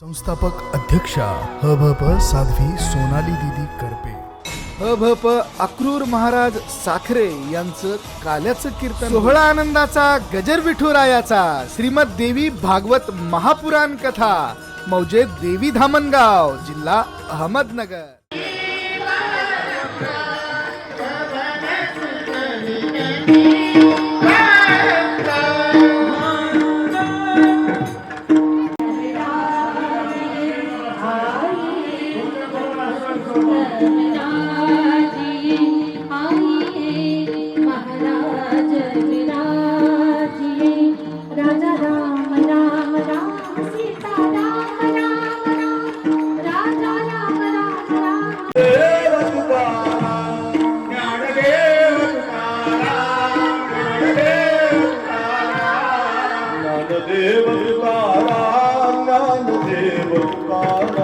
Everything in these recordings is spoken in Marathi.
संस्थापक अध्यक्षा हभप साध्वी सोनाली दिदी करपे. हभप अक्रूर महाराज साखरे यांचं काल्याचं कीर्तन. सोहळा आनंदाचा गजर विठुरायाचा श्रीमद देवी भागवत महापुराण कथा मौजे देवी धामणगाव जिल्हा अहमदनगर. देव कारा ज्ञान देव कारा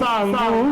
సాగు సాగు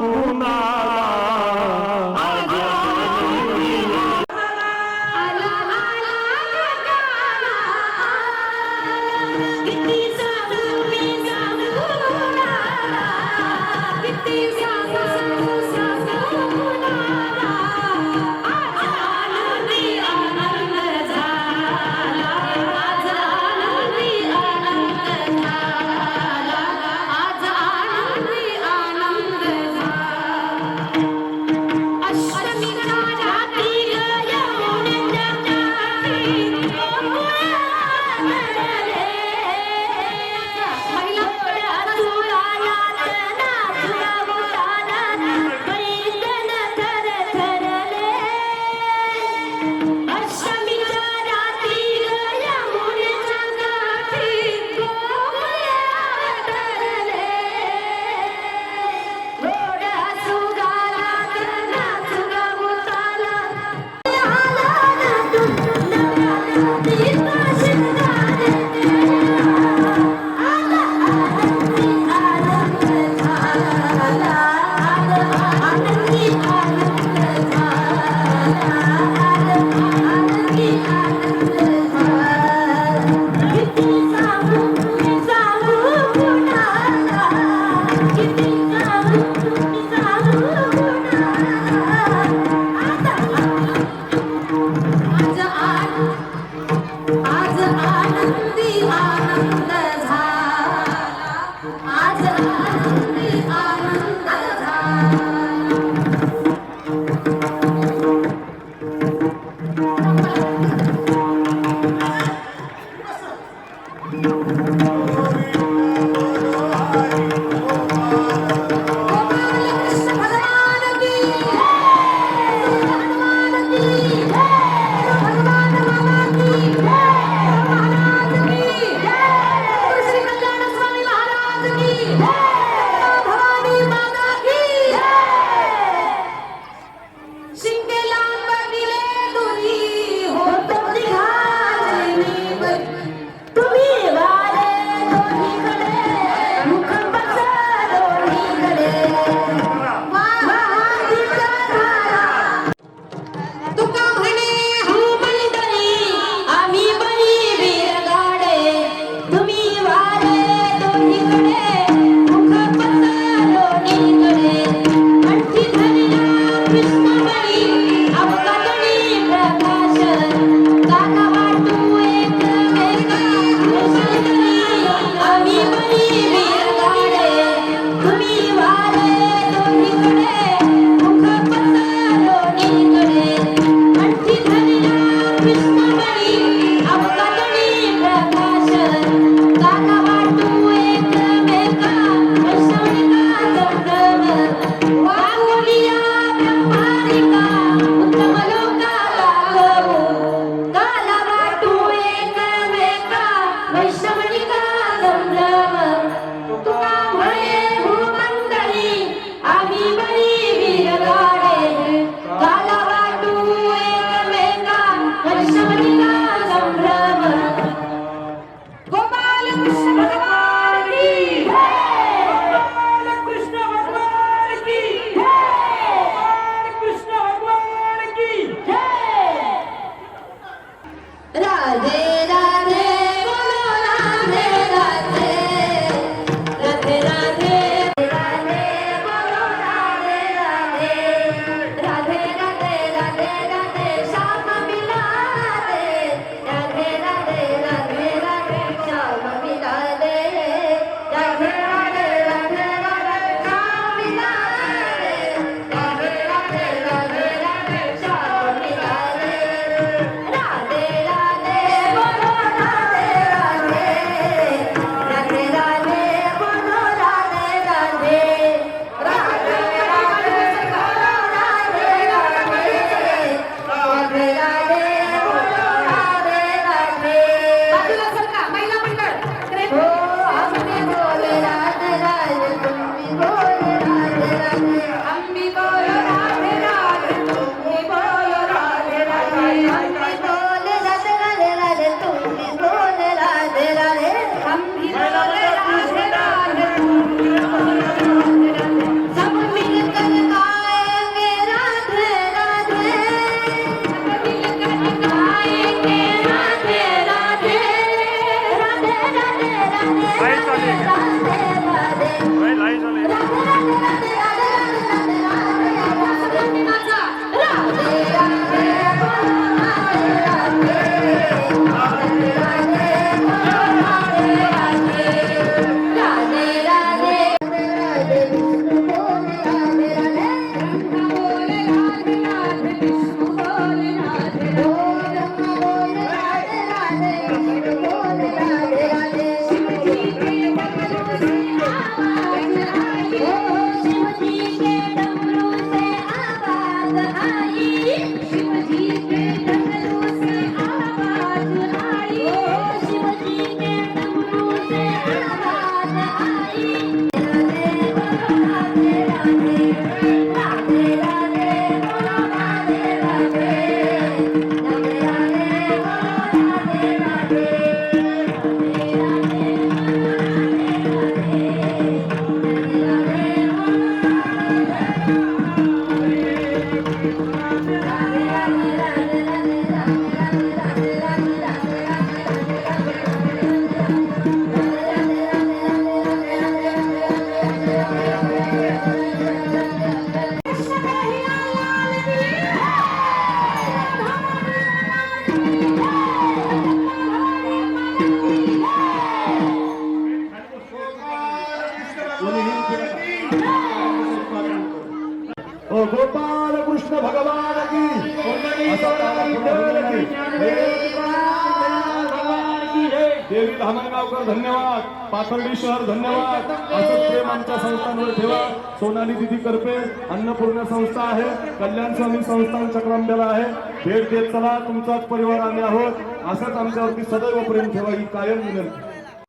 देवी धामणगावकर धन्यवाद. पाथर्डी शहर धन्यवाद. असं प्रेम आमच्या संस्थांवर ठेवा. सोनाली दिदी करपे अन्नपूर्णा संस्था आहे. कल्याण स्वामी संस्थान चक्रांब्याला आहे. भेट देत चला तुमचाच परिवार आम्ही आहोत. असंच आमच्यावरती सदैव प्रेम ठेवा ही कायम विनंती.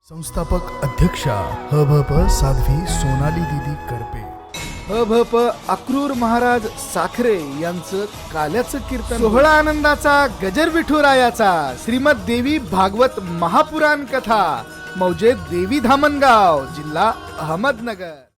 संस्थापक अध्यक्षा हभप साध्वी सोनाली दिदी करपे. हभप अक्रूर महाराज साखरे यांचं काल्याचं कीर्तन. सोहळा आनंदाचा गजर विठुरायाचा श्रीमद देवी भागवत महापुराण कथा मौजे देवी धामणगाव जिल्हा अहमदनगर.